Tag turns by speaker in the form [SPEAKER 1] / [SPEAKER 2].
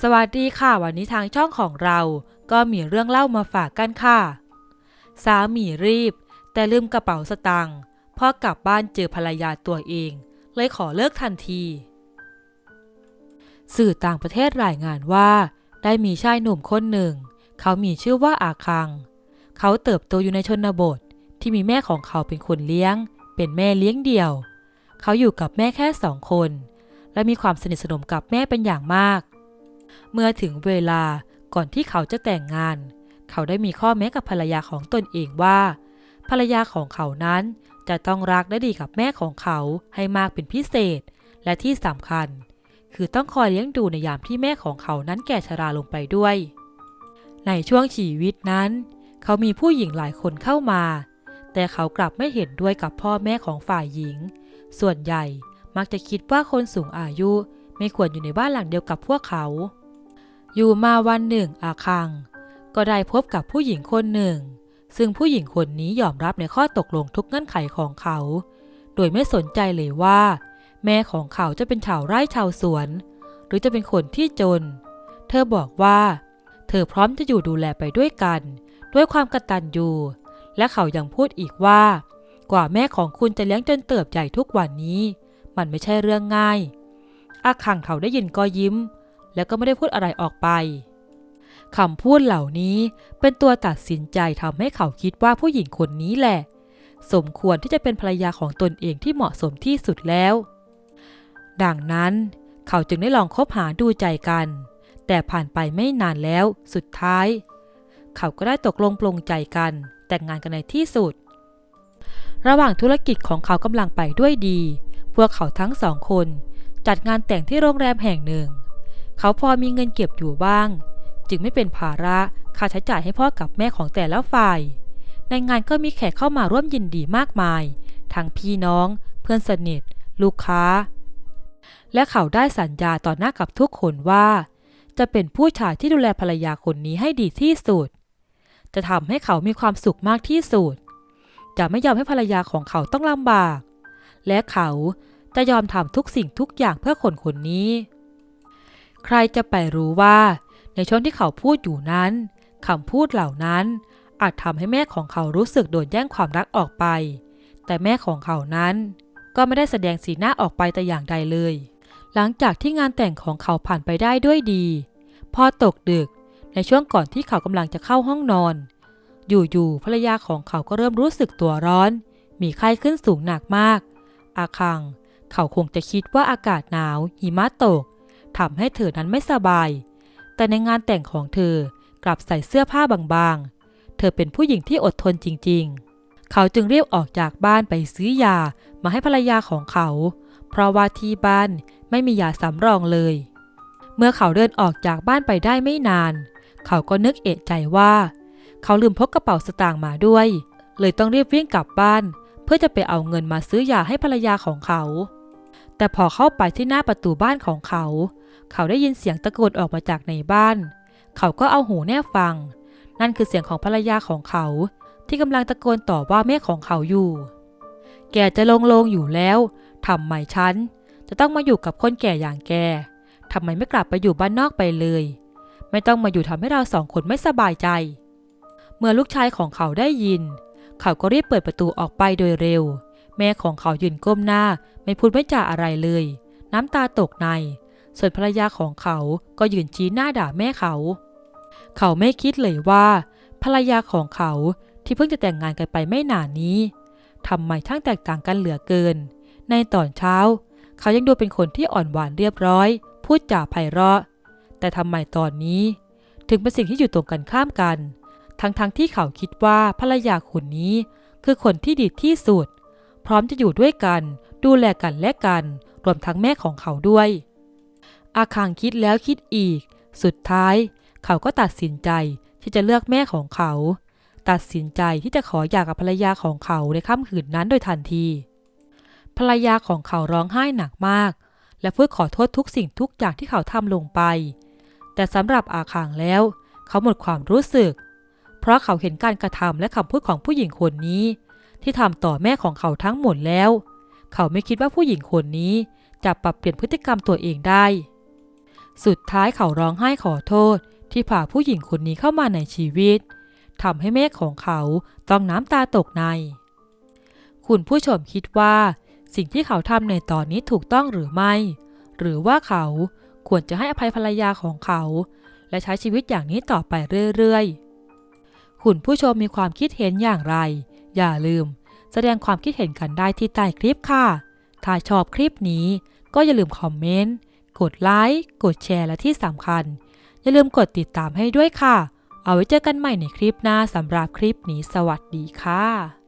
[SPEAKER 1] สวัสดีค่ะวันนี้ทางช่องของเรา ก็มีเรื่องเล่ามาฝากกันค่ะ สามีรีบ แต่ลืมกระเป๋าสตางค์พอกลับบ้านเจอภรรยาตัวเอง เลยขอเลิกทันที สื่อต่างประเทศรายงานว่า ได้มีชายหนุ่มคนหนึ่ง เขามีชื่อว่าอาคัง เขาเติบโตอยู่ในชนบทที่มีแม่ของเขาเป็นคนเลี้ยง เป็นแม่เลี้ยงเดี่ยว เขาอยู่กับแม่แค่สองคน และมีความสนิทสนมกับแม่เป็นอย่างมาก เมื่อถึงเวลาก่อนที่เขาจะแต่งงาน เขาได้มีข้อแม้กับภรรยาของตนเองว่า ภรรยาของเขานั้นจะต้องรักและดีกับแม่ของเขาให้มากเป็นพิเศษ และที่สำคัญ คือต้องคอยเลี้ยงดูในยามที่แม่ของเขานั้นแก่ชราลงไปด้วย ในช่วงชีวิตนั้น เขามีผู้หญิงหลายคนเข้ามา แต่เขากลับไม่เห็นด้วยกับพ่อแม่ของฝ่ายหญิง ส่วนใหญ่มักจะคิดว่าคนสูงอายุไม่ควรอยู่ในบ้านหลังเดียวกับพวกเขา อยู่มาวันหนึ่งอาคัง ก็ได้พบกับผู้หญิงคนหนึ่ง ซึ่งผู้หญิงคนนี้ยอมรับในข้อตกลงทุกเงื่อนไขของเขา โดยไม่สนใจเลยว่า แม่ของเขาจะเป็นชาวไร่ชาวสวน หรือจะเป็นคนที่จน เธอบอกว่า เธอพร้อมจะอยู่ดูแลไปด้วยกัน ด้วยความกตัญญูและเขายังพูดอีกว่า กว่าแม่ของคุณจะเลี้ยงจนเติบใหญ่ทุกวันนี้ มันไม่ใช่เรื่องง่ายอาคังเขาได้ยินก็ยิ้ม แล้วก็ไม่ได้พูดอะไรออกไปคำพูดเหล่านี้เป็นตัวตัดสินใจทำให้เขาคิดว่าผู้หญิงคนนี้แหละ สมควรที่จะเป็นภรรยาของตนเองที่เหมาะสมที่สุดแล้ว ดังนั้นเขาจึงได้ลองคบหาดูใจกัน แต่ผ่านไปไม่นานแล้วสุดท้าย เขาก็ได้ตกลงปลงใจกัน แต่งงานกันในที่สุด ระหว่างธุรกิจของเขากำลังไปด้วยดี พวกเขาทั้งสองคนจัดงานแต่งที่โรงแรมแห่งหนึ่ง เขาพอมีเงินเก็บอยู่บ้าง จึงไม่เป็นภาระค่าใช้จ่ายให้พ่อกับแม่ของแต่ละฝ่าย ในงานก็มีแขกเข้ามาร่วมยินดีมากมาย ทั้งพี่น้อง เพื่อนสนิท ลูกค้า และเขาได้สัญญาต่อหน้ากับทุกคนว่า จะเป็นผู้ชายที่ดูแลภรรยาคนนี้ให้ดีที่สุด จะทำให้เขามีความสุขมากที่สุด จะไม่ยอมให้ภรรยาของเขาต้องลำบาก และเขาจะยอมทำทุกสิ่งทุกอย่างเพื่อคนคนนี้ ใครจะไปรู้ว่า ในช่วงที่เขาพูดอยู่นั้นคำพูดเหล่านั้นอาจทำให้แม่ของเขารู้สึกโดนแย่งความรักออกไป แต่แม่ของเขานั้น ก็ไม่ได้แสดงสีหน้าออกไปแต่อย่างใดเลย หลังจากที่งานแต่งของเขาผ่านไปได้ด้วยดี พอตกดึกในช่วงก่อนที่เขากำลังจะเข้าห้องนอน อยู่ๆภรรยาของเขาก็เริ่มรู้สึกตัวร้อน มีไข้ขึ้นสูงหนักมาก อาคัง เขาคงจะคิดว่าอากาศหนาว หิมะตก ทำให้เธอนั้นไม่สบาย แต่ในงานแต่งของเธอกลับใส่เสื้อผ้าบางๆ เธอเป็นผู้หญิงที่อดทนจริงๆ เขาจึงเรียบออกจากบ้านไปซื้อยามาให้ภรรยาของเขา เพราะว่าที่บ้านไม่มียาสำรองเลย เมื่อเขาเดินออกจากบ้านไปได้ไม่นาน เขาก็นึกเอะใจว่า เขาลืมพกกระเป๋าสตางค์มาด้วย เลยต้องรีบวิ่งกลับบ้าน เพื่อจะไปเอาเงินมาซื้อยาให้ภรรยาของเขา แต่พอเข้าไปที่หน้าประตูบ้านของเขา เขาได้ยินเสียงตะโกนออกมาจากในบ้าน เขาก็เอาหูแนบฟัง นั่นคือเสียงของภรรยาของเขา ที่กำลังตะโกนต่อว่าแม่ของเขาอยู่ แกจะลงลงอยู่แล้วทำไมฉัน จะต้องมาอยู่กับคนแก่อย่างแกทำไมไม่กลับไปอยู่บ้านนอกไปเลย ไม่ต้องมาอยู่ทำให้เราสองคนไม่สบายใจ เมื่อลูกชายของเขาได้ยิน เขาก็รีบเปิดประตูออกไปโดยเร็ว แม่ของเขายืนก้มหน้า ไม่พูดไม่จาอะไรเลย น้ำตาตกใน ส่วนภรรยาของเขาก็ยืนชี้หน้าด่าแม่เขา เขาไม่คิดเลยว่า ภรรยาของเขาที่เพิ่งจะแต่งงานกันไปไม่นานนี้ทำไมทั้งแตกต่างกันเหลือเกิน ในตอนเช้า เขายังดูเป็นคนที่อ่อนหวานเรียบร้อย พูดจาไพเราะ แต่ทำไมตอนนี้ ถึงเป็นสิ่งที่อยู่ตรงกันข้ามกัน ทั้งๆทที่เขาคิดว่าภรรยาคนนี้ คือคนที่ดีที่สุด พร้อมจะอยู่ด้วยกัน ดูแลกันและกัน รวมทั้งแม่ของเขาด้วย อาคังคิดแล้วคิดอีก สุดท้าย เขาก็ตัดสินใจที่จะเลือกแม่ของเขา ตัดสินใจที่จะขอหย่ากับภรรยาของเขาในค่ำคืนนั้นโดยทันที ภรรยาของเขาร้องไห้หนักมาก และพูดขอโทษทุกสิ่งทุกอย่างที่เขาทำลงไป แต่สำหรับอาคังแล้ว เขาหมดความรู้สึก เพราะเขาเห็นการกระทำและคำพูดของผู้หญิงคนนี้ ที่ทำต่อแม่ของเขาทั้งหมดแล้ว เขาไม่คิดว่าผู้หญิงคนนี้จะปรับเปลี่ยนพฤติกรรมตัวเองได้ สุดท้ายเขาร้องไห้ขอโทษ ที่พาผู้หญิงคนนี้เข้ามาในชีวิตทำให้แม่ของเขาต้องน้ำตาตกใน คุณผู้ชมคิดว่า สิ่งที่เขาทำในตอนนี้ถูกต้องหรือไม่ หรือว่าเขาควรจะให้อภัยภรรยาของเขา และใช้ชีวิตอย่างนี้ต่อไปเรื่อยๆ คุณผู้ชมมีความคิดเห็นอย่างไร อย่าลืม แสดงความคิดเห็นกันได้ที่ใต้คลิปค่ะ ถ้าชอบคลิปนี้ก็อย่าลืมคอมเมนต์ กดไลค์ กดแชร์และที่สำคัญ อย่าลืมกดติดตามให้ด้วยค่ะ เอาไว้เจอกันใหม่ในคลิปหน้าสำหรับคลิปนี้สวัสดีค่ะ